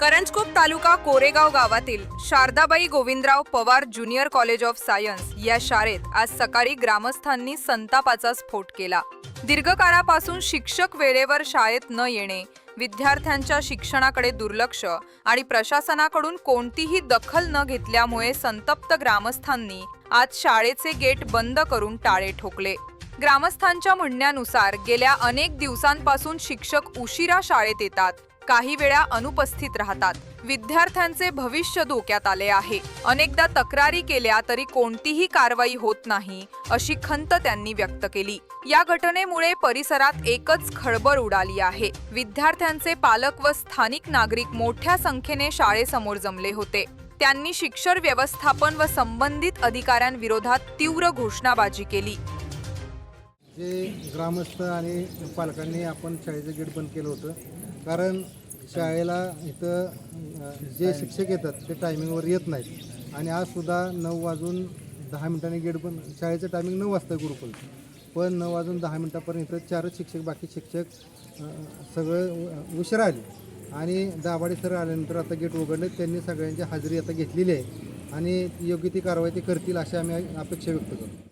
करंजकोप तालुका कोरेगाव गावातील Shardabai Govindrao Pawar junior college of science या शाळेत आज सकाळी ग्रामस्थांनी संतापाचा स्फोट केला. दीर्घकाळापासून शिक्षक वेळेवर शाळेत न येणे विद्यार्थ्यांच्या शिक्षणाकडे दुर्लक्ष आणि प्रशासनाकडून कोणतीही दखल न घेतल्यामुळे संतप्त ग्रामस्थांनी आज शाळेचे गेट बंद करून टाळे ठोकले. ग्रामस्थांच्या म्हणण्यानुसार गेल्या अनेक दिवसांपासून शिक्षक उशिरा शाळेत येतात. काही वेळा अनुपस्थित राहतात. विद्यार्थ्यांचे भविष्य धोक्यात आले आहे. अनेकदा तक्रारी केल्या तरी कोणतीही कारवाई होत नाही अशी खंत त्यांनी व्यक्त केली. या घटनेमुळे परिसरात एकच खळबळ उडाली आहे. विद्यार्थ्यांचे पालक व स्थानिक नागरिक मोठ्या संख्येने शाळेसमोर जमले होते. त्यांनी शिक्षण व्यवस्थापन व संबंधित अधिकाऱ्यांविरोधात तीव्र घोषणाबाजी केली. जे ग्रामस्थ आणि पालकांनी आपण शाळेचं गेट बंद केलं होतं. कारण शाळेला इथं जे शिक्षक येतात ते टायमिंगवर येत नाहीत. आणि आज सुद्धा नऊ वाजून दहा मिनिटांनी गेट बंद शाळेचं टायमिंग नऊ वाजता आहे पण नऊ वाजून दहा मिनिटापर्यंत इथं चारच शिक्षक बाकी शिक्षक सगळं उशिरा आले. आणि दाभाडे सर आल्यानंतर आता गेट उघडले त्यांनी सगळ्यांची हजेरी आता घेतलेली आहे. आणि योग्य ती कारवाई ते करतील अशी आम्ही अपेक्षा व्यक्त करतो.